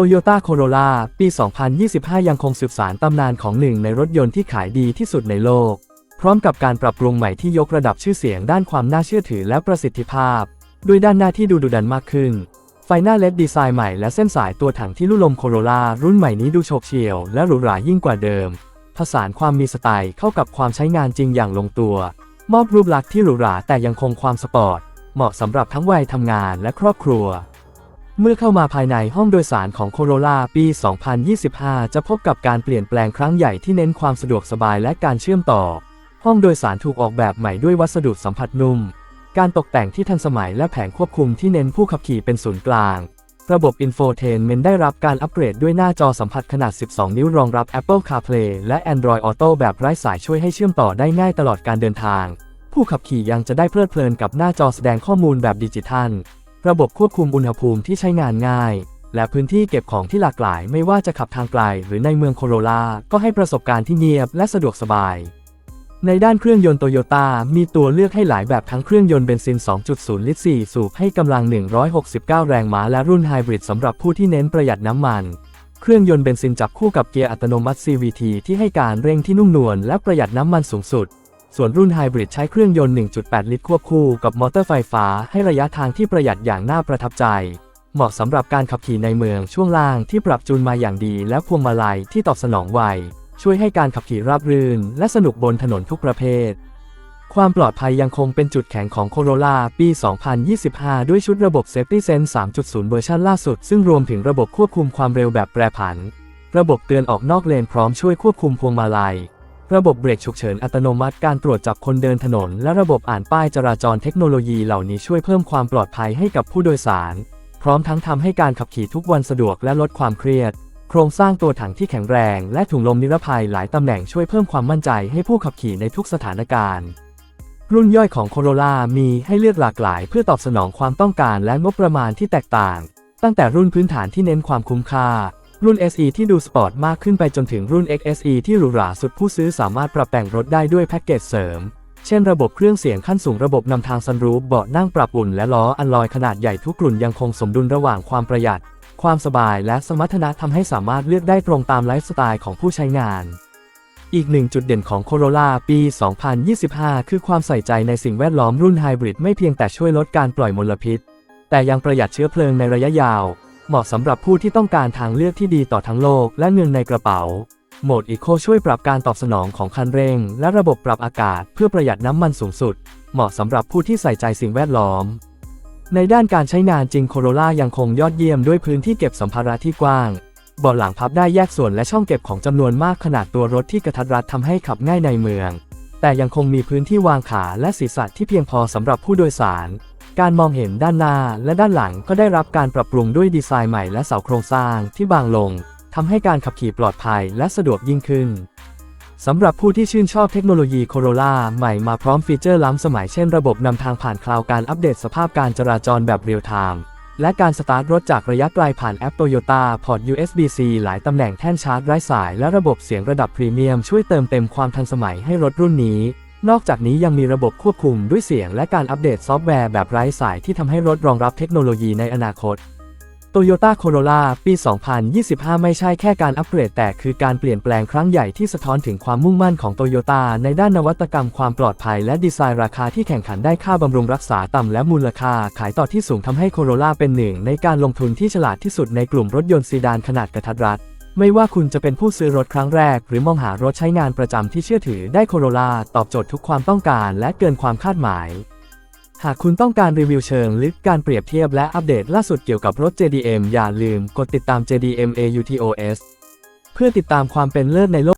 Toyota Corolla ปี 2025 ยังคงสืบสานตำนานของหนึ่งในรถยนต์ที่ขายดีที่สุดในโลก พร้อมกับการปรับปรุงใหม่ที่ยกระดับชื่อเสียงด้านความน่าเชื่อถือและประสิทธิภาพ ด้วยด้านหน้าที่ดูดุดันมากขึ้น ไฟหน้าเลดดีไซน์ใหม่และเส้นสายตัวถังที่ลู่ลมโคโรล่ารุ่นใหม่นี้ดูโฉบเฉี่ยวและหรูหรายิ่งกว่าเดิม ผสานความมีสไตล์เข้ากับความใช้งานจริงอย่างลงตัว มอบรูปลักษณ์ที่หรูหราแต่ยังคงความสปอร์ต เหมาะสำหรับทั้งวัยทำงานและครอบครัว เมื่อเข้ามาภายในห้องโดยสารของ Corolla ปี 2025 จะพบกับการเปลี่ยนแปลงครั้งใหญ่ที่เน้นความสะดวกสบายและการเชื่อมต่อ ห้องโดยสารถูกออกแบบใหม่ด้วยวัสดุสัมผัสนุ่ม การตกแต่งที่ทันสมัยและแผงควบคุมที่เน้นผู้ขับขี่เป็นศูนย์กลาง ระบบ Infotainment ได้รับการอัปเกรดด้วยหน้าจอสัมผัสขนาด 12 นิ้วรองรับ Apple CarPlay และ Android Auto แบบไร้สายช่วยให้เชื่อมต่อได้ง่ายตลอดการเดินทาง ผู้ขับขี่ยังจะได้เพลิดเพลินกับหน้าจอแสดงข้อมูลแบบดิจิทัล ระบบควบคุมอุณหภูมิที่ใช้งานง่าย และพื้นที่เก็บของที่หลากหลายไม่ว่าจะขับทางไกลหรือในเมืองโคโรลาก็ให้ประสบการณ์ที่เงียบและสะดวกสบาย ในด้านเครื่องยนต์โตโยต้ามีตัวเลือกให้หลายแบบทั้งเครื่องยนต์เบนซิน 2.0 ลิตร 4 สูบให้กำลัง 169 แรงม้าและรุ่นไฮบริดสำหรับผู้ที่เน้นประหยัดน้ำมันเครื่องยนต์เบนซินจับคู่กับเกียร์อัตโนมัติ CVT ที่ให้การเร่งที่นุ่มนวลและประหยัดน้ำมันสูงสุด ส่วนรุ่นไฮบริดใช้เครื่องยนต์ 1.8 ลิตรควบคู่กับมอเตอร์ไฟฟ้าให้ระยะทางที่ประหยัดอย่างน่าประทับใจ เหมาะสำหรับการขับขี่ในเมืองช่วงล่างที่ปรับจูนมาอย่างดีและพวงมาลัยที่ตอบสนองไว ช่วยให้การขับขี่ราบรื่น และสนุกบนถนนทุกประเภท ความปลอดภัยยังคงเป็นจุดแข็งของ Corolla ปี 2025 ด้วยชุดระบบ Safety Sense 3.0 เวอร์ชันล่าสุด ซึ่งรวมถึงระบบควบคุมความเร็วแบบแปรผัน ระบบเตือนออกนอกเลนพร้อมช่วยควบคุมพวงมาลัย ระบบเบรกฉุกเฉินอัตโนมัติการตรวจจับคนเดินถนน และระบบอ่านป้ายจราจรเทคโนโลยีเหล่านี้ช่วยเพิ่มความปลอดภัยให้กับผู้โดยสาร พร้อมทั้งทำให้การขับขี่ทุกวันสะดวกและลดความเครียด โครงสร้างตัวถังที่แข็งแรง และถุงลมนิรภัยหลายตำแหน่งช่วยเพิ่มความมั่นใจให้ผู้ขับขี่ในทุกสถานการณ์ รุ่นย่อยของ Corolla มีให้เลือกหลากหลายเพื่อตอบสนองความต้องการและงบประมาณที่แตกต่าง ตั้งแต่รุ่นพื้นฐานที่เน้นความคุ้มค่า รุ่น SE ที่ดูสปอร์ตมากขึ้นไปจนถึงรุ่น XSE ที่หรูหราสุดผู้ซื้อสามารถปรับแต่งรถได้ด้วยแพ็กเกจเสริม เช่นระบบเครื่องเสียงขั้นสูงระบบนำทางซันรูฟเบาะนั่งปรับอุ่นและล้ออัลลอยขนาดใหญ่ทุกกลุ่นยังคงสมดุลระหว่างความประหยัด ความสบายและสมรรถนะทำให้สามารถเลือกได้ตรงตามไลฟ์สไตล์ของผู้ใช้งานอีกหนึ่งจุดเด่นของ Corolla ปี 2025 คือความใส่ใจในสิ่งแวดล้อมรุ่นไฮบริดไม่เพียงแต่ช่วยลดการปล่อยมลพิษ แต่ยังประหยัดเชื้อเพลิงในระยะยาว เหมาะสำหรับผู้ที่ต้องการทางเลือกที่ดีต่อทั้งโลกและเงินในกระเป๋า โหมด Eco ช่วยปรับการตอบสนองของคันเร่ง และระบบปรับอากาศเพื่อประหยัดน้ำมันสูงสุด เหมาะสำหรับผู้ที่ใส่ใจสิ่งแวดล้อม ในด้านการใช้งานจริง Corolla ยังคงยอดเยี่ยมด้วยพื้นที่เก็บสัมภาระที่กว้างเบาะหลังพับได้แยกส่วนและช่องเก็บของจำนวนมากขนาดตัวรถที่กระทัดรัดทำให้ขับง่ายในเมือง แต่ยังคงมีพื้นที่วางขาและศีรษะที่เพียงพอสำหรับผู้โดยสาร การมองเห็นด้านหน้าและด้านหลังก็ได้รับการปรับปรุงด้วยดีไซน์ใหม่และเสาโครงสร้างที่บางลงทำให้การขับขี่ปลอดภัยและสะดวกยิ่งขึ้นสำหรับผู้ที่ชื่นชอบเทคโนโลยี Corolla ใหม่มาพร้อมฟีเจอร์ล้ำสมัยเช่นระบบนำทางผ่านคลาวการอัปเดตสภาพการจราจรแบบเรียลไทม์และการสตาร์ทรถจากระยะไกลผ่านแอป Toyota พอร์ต USB-C หลายตำแหน่งแท่นชาร์จไร้สาย และระบบเสียงระดับพรีเมียมช่วยเติมเต็มความทันสมัยให้รถรุ่นนี้ นอกจากนี้ยังมีระบบควบคุมด้วยเสียงและการอัปเดตซอฟต์แวร์แบบไร้สายที่ทำให้รถรองรับเทคโนโลยีในอนาคต Toyota Corolla ปี 2025 ไม่ใช่แค่การอัปเกรดแต่คือการเปลี่ยนแปลงครั้งใหญ่ที่สะท้อนถึงความมุ่งมั่นของ Toyota ในด้านนวัตกรรมความปลอดภัยและดีไซน์ราคาที่แข่งขันได้ค่าบำรุงรักษาต่ำและมูลค่าขายต่อที่สูงทำให้ Corolla เป็นหนึ่งในการลงทุนที่ฉลาดที่สุดในกลุ่มรถยนต์ซีดานขนาดกระทัดรัด ไม่ว่าคุณจะเป็นผู้ซื้อรถครั้งแรก หรือมองหารถใช้งานประจำที่เชื่อถือได้โคโรล่าตอบโจทย์ทุกความต้องการและเกินความคาดหมาย หากคุณต้องการรีวิวเชิงลึกการเปรียบเทียบและอัปเดตล่าสุดเกี่ยวกับรถ JDM อย่าลืมกดติดตาม JDM AUTOS เพื่อติดตามความเป็นเลิศในโลก